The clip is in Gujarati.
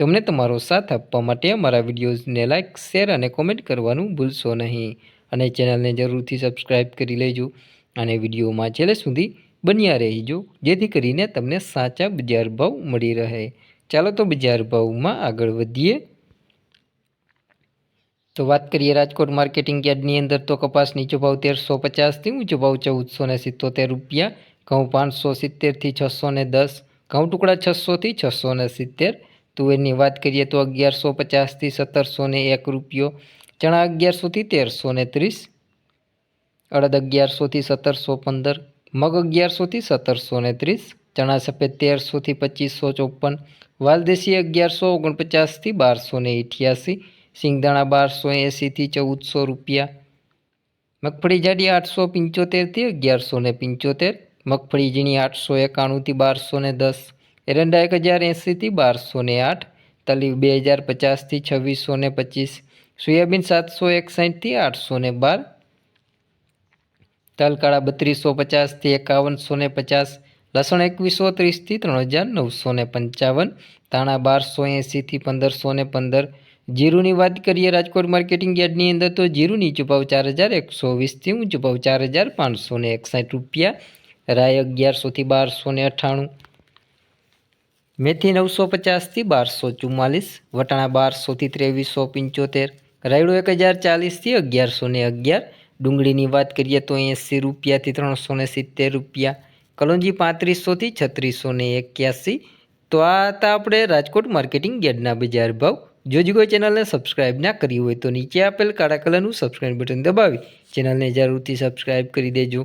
તો અમને તમારો સાથ આપવા માટે અમારા વિડીયોઝને લાઇક શેર અને કોમેન્ટ કરવાનું ભૂલશો નહીં. અને ચેનલને જરૂરથી સબસ્ક્રાઇબ કરી લેજો અને વિડીયોમાં છેલ્લે સુધી બન્યા રહેજો, જેથી કરીને તમને સાચા બજાર ભાવ મળી રહે. ચાલો તો બજાર ભાવમાં આગળ વધીએ. તો વાત કરીએ રાજકોટ માર્કેટિંગ યાર્ડની અંદર તો કપાસ નીચો ભાવ તેરસો પચાસથી ઊંચો ભાવ ચૌદસો ને સિત્તોતેર રૂપિયા, ઘઉં પાંચસો સિત્તેરથી છસો ને દસ, ઘઉં ટુકડા છસોથી છસો ને સિત્તેર તુવેરની વાત કરીએ તો અગિયારસો પચાસથી સત્તરસો ને એક રૂપિયો, ચણા અગિયારસોથી તેરસો ને ત્રીસ, અડદ અગિયારસોથી સત્તરસો પંદર, મગ અગિયારસોથી સત્તરસો ને ત્રીસ, ચણા સફેદ તેરસોથી પચીસો ચોપન, વાલદેશી અગિયારસો ઓગણપચાસથી બારસો ને અઠ્યાસી સિંગદાણા બારસો એંસીથી ચૌદસો રૂપિયા, મગફળી જાડી આઠસો પંચોતેરથી અગિયારસો ને પંચોતેર, મગફળી ઝીણી આઠસો એકાણુંથી બારસો ને દસ એરંડા એક હજાર એંસીથી બારસો ને આઠ તલી બે હજાર પચાસથી છવ્વીસો ને પચીસ સોયાબીન સાતસો એકસાઠથી આઠસો ને બાર તલકાળા બત્રીસો પચાસથી એકાવનસો ને પચાસ, લસણ એકવીસો ત્રીસથી ત્રણ હજાર નવસો ને પંચાવન. ધાણા બારસો એંસીથી પંદરસો ને પંદર, જીરુની વાત કરીએ રાજકોટ માર્કેટિંગ યાર્ડની અંદર તો જીરું નીચો ચાર હજાર એકસો વીસથી ઊંચો ચાર હજાર પાંચસો એકસાઠ રૂપિયા. રાય અગિયારસોથી બારસો ને અઠ્ઠાણું. મેથી નવસો પચાસથી બારસો ચુમ્માલીસ, વટાણા બારસોથી ત્રેવીસો પંચોતેર, રાયડો એક હજાર ચાલીસથી અગિયારસો ને અગિયાર, ડુંગળીની વાત કરીએ તો એંસી રૂપિયાથી ત્રણસો ને સિત્તેર રૂપિયા, કલોંજી પાંત્રીસોથી છત્રીસો ને એક્યાસી. તો આ હતા આપણે રાજકોટ માર્કેટિંગ યાર્ડના બજાર ભાવ. જો જો કોઈ ચેનલને સબસ્ક્રાઇબ ના કરી હોય તો નીચે આપેલ કાળા કલરનું સબસ્ક્રાઇબ બટન દબાવી. ચેનલને જરૂરથી સબસ્ક્રાઇબ કરી દેજો.